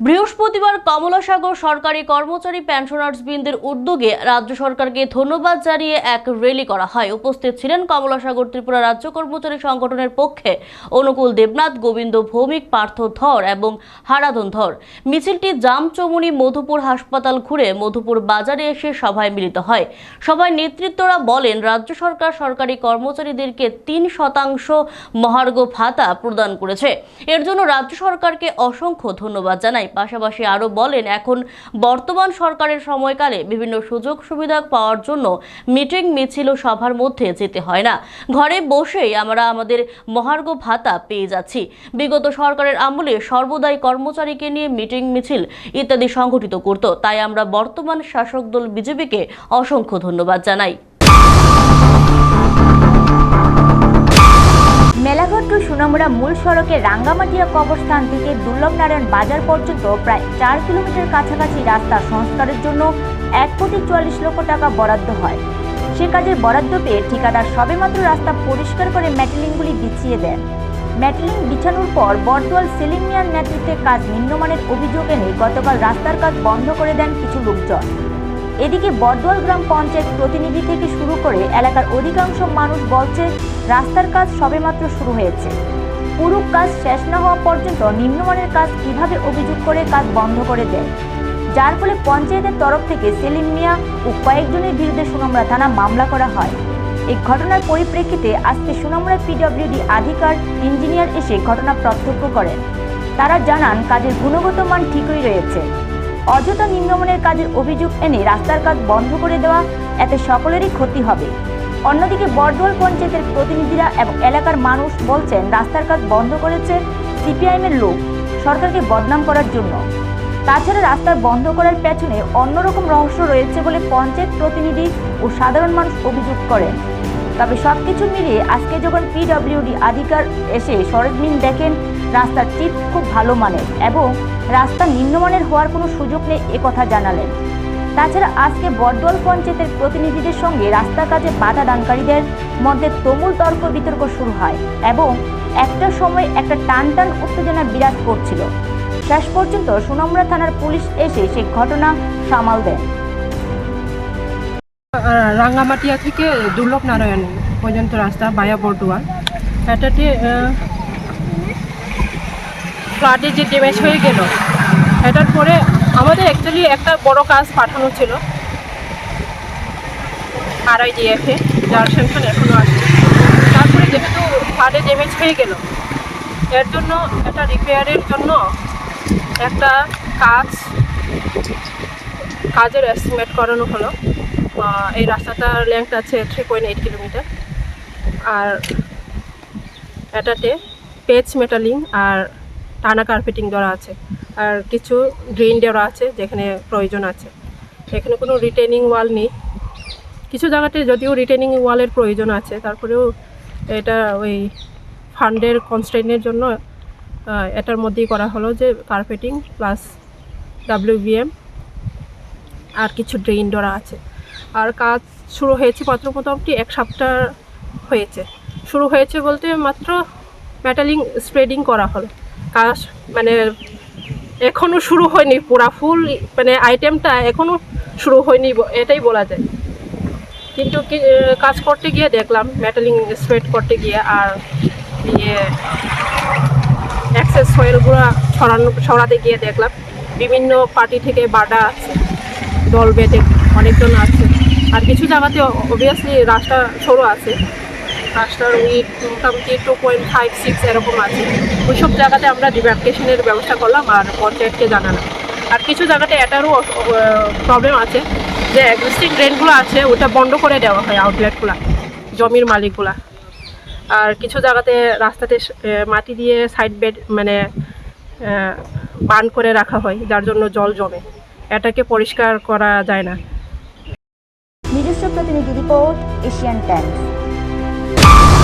বৃহস্পতিবার কমলাসাগর সরকারি কর্মচারী পেনশনার্স বৃন্দের উদ্যোগে রাজ্য সরকারকে ধন্যবাদ জানিয়ে এক র্যালি করা হয়। উপস্থিত ছিলেন কমলাসাগর ত্রিপুরা রাজ্য কর্মচারী সংগঠনের পক্ষে অনুকূল দেবনাথ, গোবিন্দ ভৌমিক, পার্থ ধর এবং হারাধন ধর। মিছিলটি জামচমুনি মধুপুর হাসপাতাল ঘুরে মধুপুর বাজারে এসে সভায় মিলিত হয়। সভায় নেতৃত্বরা বলেন, রাজ্য সরকার সরকারি কর্মচারীদেরকে তিন শতাংশ মহার্ঘ ভাতা প্রদান করেছে। এর জন্য রাজ্য সরকারকে অসংখ্য ধন্যবাদ জানাই। পাশাপাশি আরও বলেন, এখন বর্তমান সরকারের সময়কালে বিভিন্ন সুযোগ সুবিধা পাওয়ার জন্য মিটিং মিছিল সভার মধ্যে যেতে হয় না। ঘরে বসেই আমরা আমাদের মহার্ঘ ভাতা পেয়ে যাচ্ছি। বিগত সরকারের আমলে সর্বদাই কর্মচারীকে নিয়ে মিটিং মিছিল ইত্যাদি সংগঠিত করত। তাই আমরা বর্তমান শাসক দল বিজেপিকে অসংখ্য ধন্যবাদ জানাই। মূল সড়কের রাঙ্গামাটিয়া কবরস্থান থেকে দুর্লভনারায়ণ বাজার পর্যন্ত প্রায় চার কিলোমিটার কাছাকাছি রাস্তা সংস্কারের জন্য এক কোটি চুয়াল্লিশ লক্ষ টাকা বরাদ্দ হয়। সে কাজের বরাদ্দ পেয়ে ঠিকাদার সবেমাত্র রাস্তা পরিষ্কার করে ম্যাটেলিংগুলি বিছিয়ে দেন। ম্যাটেলিং বিছানোর পর বর্দোয়াল সেলিম মিয়ার নেতৃত্বে কাজ নিম্নমানের অভিযোগ এনে গতকাল রাস্তার কাজ বন্ধ করে দেন কিছু লোকজন। এদিকে বর্দোয়াল গ্রাম পঞ্চায়েত প্রতিনিধি থেকে শুরু করে এলাকার অধিকাংশ মানুষ বলছে, রাস্তার কাজ সবেমাত্র শুরু হয়েছে। পুরো কাজ শেষ না হওয়া পর্যন্ত নিম্নমানের কাজ কীভাবে অভিযোগ করে কাজ বন্ধ করে দেয়? যার ফলে পঞ্চায়েতের তরফ থেকে সেলিম মিয়া ও কয়েকজনের বিরুদ্ধে সুনামরা থানা মামলা করা হয়। এই ঘটনার পরিপ্রেক্ষিতে আজকে সুনামরা পিডব্লিউডি আধিকার ইঞ্জিনিয়ার এসে ঘটনা প্রত্যক্ষ করেন। তারা জানান, কাজের গুণগত মান ঠিকই রয়েছে। অযথা নিম্নমানের কাজের অভিযোগ এনে রাস্তার কাজ বন্ধ করে দেওয়া এতে সকলেরই ক্ষতি হবে। অন্যদিকে বর্ধমান পঞ্চায়েতের প্রতিনিধিরা এবং এলাকার মানুষ বলছেন, রাস্তার কাজ বন্ধ করেছে সিপিআইএমের লোক, সরকারকে বদনাম করার জন্য। তাছাড়া রাস্তা বন্ধ করার পেছনে অন্যরকম রহস্য রয়েছে বলে পঞ্চায়েত প্রতিনিধি ও সাধারণ মানুষ অভিযোগ করেন। তবে সব কিছু মিলিয়ে আজকে যখন পিডব্লিউডি আধিকার এসে সরেজমিন দেখেন, রাস্তার চিপ খুব ভালো মানের এবং রাস্তা নিম্নমানের হওয়ার কোনো সুযোগ নেই একথা জানালেন। তাছাড়া আজকে বর্দল পঞ্চায়েতের প্রতিনিধিদের সঙ্গে রাস্তা কাজে বাধা দানকারীদের মধ্যে তুমুল তর্ক বিতর্ক শুরু হয় এবং একটা সময় একটা টান টান উত্তেজনা বিরাজ করছিল। শেষ পর্যন্ত সুনমরা থানার পুলিশ এসে সেই ঘটনা সামাল দেন। রাঙ্গামাটিয়া থেকে দুর্লভ নারায়ণ পর্যন্ত রাস্তা বায়া বর্ডুয়া এটাতে ফ্লাডে যে ড্যামেজ হয়ে গেল, এটার পরে আমাদের অ্যাকচুয়ালি একটা বড় কাজ পাঠানো ছিল। আরআইডিএফে যার স্যাংশন এখনও আছে। তারপরে যেহেতু ফ্লাডে ড্যামেজ হয়ে গেল, এর জন্য এটা রিপেয়ারের জন্য একটা কাজ, কাজের এস্টিমেট করানো হলো। এই রাস্তাটার লেন্থ আছে থ্রি পয়েন্ট এইট কিলোমিটার আর এটাতে পেজ মেটালিং আর টানা কার্পেটিং দেওয়া আছে। আর কিছু ড্রেন দেওয়া আছে যেখানে প্রয়োজন আছে। এখানে কোনো রিটেনিং ওয়াল নেই। কিছু জায়গাতে যদিও রিটেনিং ওয়ালের প্রয়োজন আছে, তারপরেও এটা ওই ফান্ডের কনস্ট্রেনের জন্য এটার মধ্যেই করা হলো যে কার্পেটিং প্লাস ডাব্লিউবিএম আর কিছু ড্রেন ডরা আছে। আর কাজ শুরু হয়েছে মাত্র মোটামুটি এক সপ্তাহ হয়েছে। শুরু হয়েছে বলতে মাত্র মেটালিং স্প্রেডিং করা হলো। কাজ মানে এখনও শুরু হয়নি, পুরা ফুল মানে আইটেমটা এখনও শুরু হয়নি এটাই বলা যায়। কিন্তু কাজ করতে গিয়ে দেখলাম মেটালিং স্প্রেড করতে গিয়ে আর ইয়ে অ্যাক্সেস সয়েলগুলো ছড়ানো, ছড়াতে গিয়ে দেখলাম, বিভিন্ন পার্টি থেকে বাডা আছে, দল বেঁধে অনেকজন আছে। আর কিছু জায়গাতে অবভিয়াসলি রাস্তা সরু আছে। রাস্তার উইথ মোটামুটি টু পয়েন্ট ফাইভ সিক্স এরকম আছে। ওইসব জায়গাতে আমরা ডিমার্কেশনের ব্যবস্থা করলাম আর পঞ্চায়েতকে জানালাম। আর কিছু জায়গাতে এটারও প্রবলেম আছে যে এক্সিস্টিং ড্রেনগুলো আছে ওটা বন্ধ করে দেওয়া হয় আউটলেটগুলো জমির মালিকগুলা। আর কিছু জায়গাতে রাস্তাতে মাটি দিয়ে সাইড বেড মানে বান করে রাখা হয়, যার জন্য জল জমে। এটাকে পরিষ্কার করা যায় না। নিজস্ব প্রতিনিধি রিপোর্ট এশিয়ান টাইমস Ah!